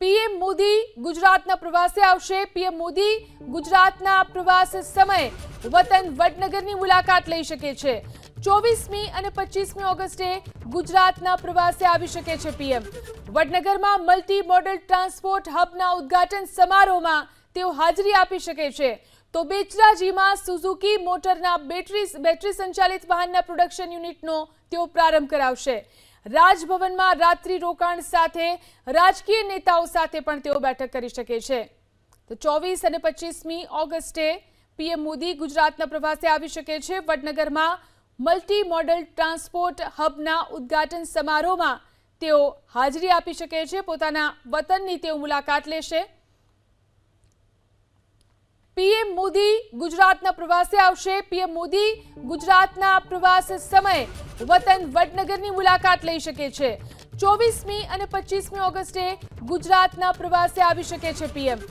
PM Modi ગુજરાતના પ્રવાસે આવશે. પીએમ મોદી ગુજરાતના પ્રવાસ સમયે વતન વડનગરની મુલાકાત લઈ શકે છે. ચોવીસમી અને પચીસમી ઓગસ્ટે ગુજરાતના પ્રવાસે આવી શકે છે પીએમ. વડનગરમાં મલ્ટી મોડલ ટ્રાન્સપોર્ટ હબના ઉદ્ઘાટન સમારોહમાં તેઓ હાજરી આપી શકે છે. તો બેચરાજીમાં સુઝુકી મોટરના બેટરી બેટરી સંચાલિત વાહનના પ્રોડક્શન યુનિટનો તેઓ પ્રારંભ કરાવશે. રાજભવનમાં રાત્રિ રોકાણ સાથે રાજકીય નેતાઓ સાથે પણ તેઓ બેઠક કરી શકે છે. તો ચોવીસ અને પચીસમી ઓગસ્ટે પીએમ મોદી ગુજરાતના પ્રવાસે આવી શકે છે. વડનગરમાં મલ્ટી મોડલ ટ્રાન્સપોર્ટ હબના ઉદ્ઘાટન સમારોહમાં તેઓ હાજરી આપી શકે છે. પોતાના વતનની તેઓ મુલાકાત લેશે. પીએમ મોદી ગુજરાતના પ્રવાસે આવશે. પીએમ મોદી ગુજરાતના પ્રવાસ સમયે વતન વડનગરની મુલાકાત લઈ શકે છે. ચોવીસમી અને પચીસમી ઓગસ્ટે ગુજરાતના પ્રવાસે આવી શકે છે પીએમ.